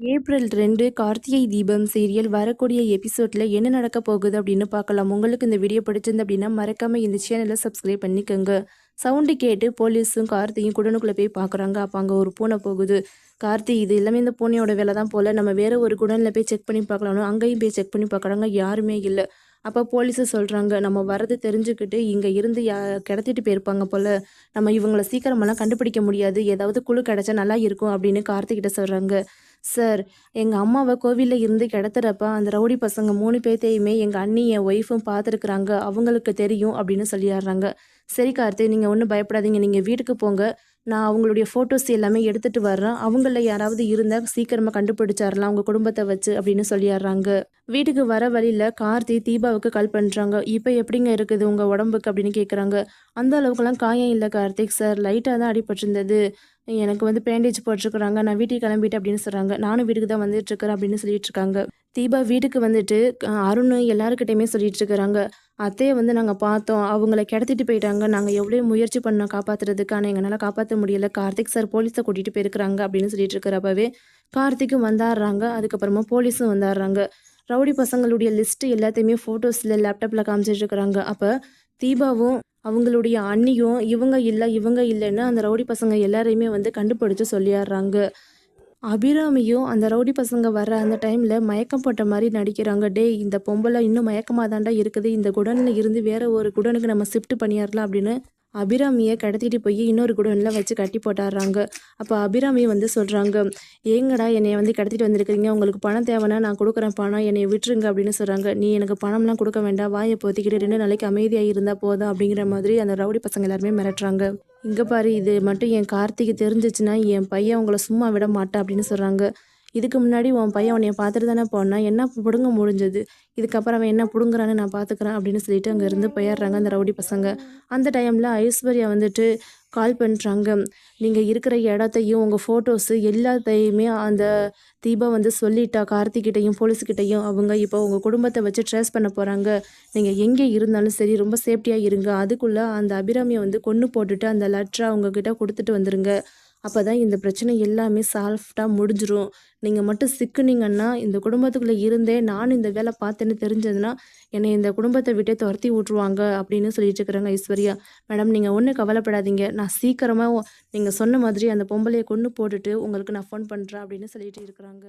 April ரெண்டு Karthigai Deepam serial வரக்கூடிய எபிசோடில் என்ன நடக்க போகுது அப்படின்னு பார்க்கலாம். உங்களுக்கு இந்த வீடியோ பிடிச்சிருந்து அப்படின்னா மறக்காமல் இந்த சேனலை சப்ஸ்கிரைப் பண்ணிக்கோங்க. சவுண்டு கேட்டு போலீஸும் கார்த்தியும் குடனுக்குள்ளே போய் பார்க்குறாங்க. அப்போ அங்கே ஒரு பூனை போகுது. கார்த்தி இது எல்லாமே இந்த பூனையோட வேலை தான் போல். நம்ம வேறு ஒரு குடனில் போய் செக் பண்ணி பார்க்கலாம்னு அங்கேயும் போய் செக் பண்ணி பார்க்குறாங்க. யாருமே இல்லை. அப்போ போலீஸு சொல்கிறாங்க நம்ம வரது தெரிஞ்சுக்கிட்டு இங்கே இருந்து யா கிடத்திட்டு போயிருப்பாங்க போல். நம்ம இவங்களை சீக்கிரமெல்லாம் கண்டுபிடிக்க முடியாது. ஏதாவது குழு கிடச்சா நல்லா இருக்கும் அப்படின்னு கார்த்திகிட்ட சொல்கிறாங்க சார் எங்கள் அம்மாவை கோவிலில் இருந்து கிடத்துறப்ப அந்த ரவுடி பசங்க மூணு பேர்த்தையுமே எங்கள் அண்ணி என் ஒய்ஃபும் பார்த்துருக்குறாங்க அவங்களுக்கு தெரியும் அப்படின்னு சொல்லிடுறாங்க சரி கார்த்தி நீங்கள் ஒன்றும் பயப்படாதீங்க. நீங்கள் வீட்டுக்கு போங்க. நான் அவங்களுடைய ஃபோட்டோஸ் எல்லாமே எடுத்துகிட்டு வர்றேன். அவங்கள யாராவது இருந்தால் சீக்கிரமாக கண்டுபிடிச்சாரலாம். அவங்க குடும்பத்தை வச்சு அப்படின்னு சொல்லிடுறாங்க. வீட்டுக்கு வர வழியில் கார்த்தி தீபாவுக்கு கால் பண்ணுறாங்க இப்போ எப்படிங்க இருக்குது உங்கள் உடம்புக்கு? அப்படின்னு கேட்குறாங்க அந்த அளவுக்குலாம் காயம் இல்லை கார்த்திக் சார் லைட்டாக தான் அடிபட்டிருந்தது. எனக்கு வந்து பேண்டேஜ் போட்டிருக்குறாங்க. நான் வீட்டுக்கு கிளம்பிட்டேன் அப்படின்னு சொல்கிறாங்க நானும் வீட்டுக்கு தான் வந்துட்டுருக்கிறேன் அப்படின்னு சொல்லிட்டு இருக்காங்க. தீபா வீட்டுக்கு வந்துட்டு அருண் எல்லாருக்கிட்டையுமே சொல்லிட்டு இருக்கிறாங்க. அத்தையை வந்து நாங்கள் பார்த்தோம். அவங்கள கிடத்திட்டு போயிட்டாங்க. நாங்கள் எவ்வளோ முயற்சி பண்ணோம் காப்பாற்றுறதுக்கு ஆனால் எங்களால் காப்பாற்ற முடியல. கார்த்திக் சார் போலீஸை கூட்டிகிட்டு போயிருக்கிறாங்க அப்படின்னு சொல்லிட்டு இருக்கிறப்பவே கார்த்திக்கும் வந்தாடுறாங்க. அதுக்கப்புறமா போலீஸும் வந்தாடுறாங்க. ரவுடி பசங்களுடைய லிஸ்ட்டு எல்லாத்தையுமே ஃபோட்டோஸில் லேப்டாப்பில் காமிச்சிட்டு இருக்கிறாங்க. அப்போ தீபாவும் அவங்களுடைய அண்ணியும் இவங்க இல்லை இவங்க இல்லைன்னு அந்த ரவுடி பசங்க எல்லாரையுமே வந்து கண்டுபிடிச்சு சொல்லிடுறாங்க. அபிராமியும் அந்த ரவுடி பசங்க வர்ற அந்த டைமில் மயக்கம் போட்ட மாதிரி நடிக்கிறாங்க. டே இந்த பொம்பளை இன்னும் மயக்கமாக தாண்டா இருக்குது. இந்த குடனில் இருந்து வேற ஒரு குடனுக்கு நம்ம ஷிஃப்ட் பண்ணிடலாம் அப்படின்னு அபிராமியை கடத்திட்டு போய் இன்னொரு குடோனில் வச்சு கட்டி போட்டாடுறாங்க அப்போ அபிராமி வந்து சொல்கிறாங்க ஏங்கடா என்னை வந்து கடத்திட்டு வந்திருக்கிறீங்க. உங்களுக்கு பணம் தேவைன்னா நான் கொடுக்குறேன். பணம் என்னை விட்டுருங்க அப்படின்னு சொல்கிறாங்க நீ எனக்கு பணம்லாம் கொடுக்க வேண்டாம். வாயை போத்திக்கிட்டு ரெண்டு நாளைக்கு அமைதியாக இருந்தால் போதும் அப்படிங்கிற மாதிரி அந்த ரவுடி பசங்க எல்லாருமே மிரட்டுறாங்க. இங்கே பாரு இது மட்டும் என் கார்த்திக்கு தெரிஞ்சிச்சுன்னா என் பையன் உங்களை சும்மா விட மாட்டேன் அப்படின்னு சொல்கிறாங்க இதுக்கு முன்னாடி உன் பையன் உன்னைய பார்த்துட்டு தானே போனான். என்ன பிடுங்க முடிஞ்சது? இதுக்கப்புறம் அவன் என்ன பிடுங்குறான்னு நான் பார்த்துக்கிறேன் அப்படின்னு சொல்லிட்டு அங்கேருந்து போயிடுறாங்க அந்த ரவுடி பசங்க. அந்த டைமில் ஐஸ்வர்யா வந்துட்டு கால் பண்ணுறாங்க நீங்கள் இருக்கிற இடத்தையும் உங்கள் ஃபோட்டோஸு எல்லாத்தையுமே அந்த தீபா வந்து சொல்லிட்டா கார்த்திகிட்டையும் போலீஸ்கிட்டையும் அவங்க இப்போ உங்கள் குடும்பத்தை வச்சு ட்ரேஸ் பண்ண போகிறாங்க நீங்கள் எங்கே இருந்தாலும் சரி ரொம்ப சேஃப்டியாக இருங்க. அதுக்குள்ளே அந்த அபிராமியை வந்து கொன்று போட்டுட்டு அந்த லெட்டரை அவங்கக்கிட்ட கொடுத்துட்டு வந்துருங்க. அப்போ தான் இந்த பிரச்சனை எல்லாமே சால்வ்டாக முடிஞ்சிடும் நீங்கள் மட்டும் சிக்குனீங்கன்னா இந்த குடும்பத்துக்குள்ளே இருந்தே நான் இந்த வேலை பார்த்தேன்னு தெரிஞ்சதுன்னா என்னை இந்த குடும்பத்தை விட்டே துரத்தி விட்ருவாங்க அப்படின்னு சொல்லிட்டு இருக்கிறாங்க ஐஸ்வர்யா. மேடம் நீங்கள் ஒன்றும் கவலைப்படாதீங்க. நான் சீக்கிரமாக நீங்கள் சொன்ன மாதிரி அந்த பொம்பளையை கொண்டு போட்டுட்டு உங்களுக்கு நான் ஃபோன் பண்ணுறேன் அப்படின்னு சொல்லிட்டு இருக்கிறாங்க.